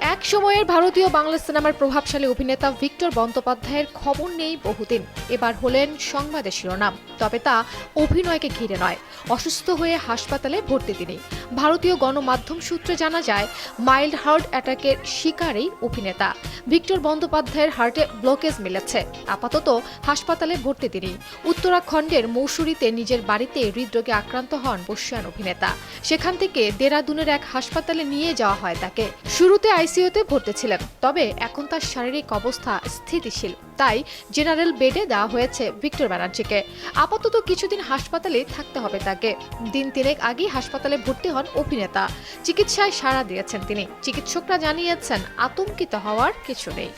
এক সময়ের ভারতীয় বাংলা সিনেমার প্রভাবশালী অভিনেতা ভিক্টর বন্দ্যোপাধ্যায়ের খবর নেই বহুদিন। এবার হলেন সংবাদের শিরোনাম। তবে তা অভিনয়কে ঘিরে নয়। অসুস্থ হয়ে হাসপাতালে ভর্তি তিনি। ভারতীয় গণমাধ্যম সূত্রে জানা যায়, মাইল্ড হার্ট অ্যাটাকের শিকারই অভিনেতা। ভিক্টর বন্দ্যোপাধ্যায়ের হার্টে ব্লকেজ মিলেছে। আপাতত হাসপাতালে ভর্তি তিনি। উত্তরাখণ্ডের মৌসুরিতে নিজের বাড়িতে হৃদরোগে আক্রান্ত হন বর্ষিয়ান অভিনেতা। সেখান থেকে দেরাদুনের এক হাসপাতালে নিয়ে যাওয়া হয় তাকে। শুরুতে আইসিইউতে ভর্তি ছিলেন, তবে এখন তার শারীরিক অবস্থা স্থিতিশীল। তাই জেনারেল বেডে দেওয়া হয়েছে ভিক্টর ব্যানার্জিকে। আপাতত কিছুদিন হাসপাতালে থাকতে হবে তাকে। দিন তিনেক আগেই হাসপাতালে ভর্তি হন অভিনেতা। চিকিৎসায় সাড়া দিয়েছেন তিনি। চিকিৎসকরা জানিয়েছেন, আতঙ্কিত হওয়ার কিছু নেই।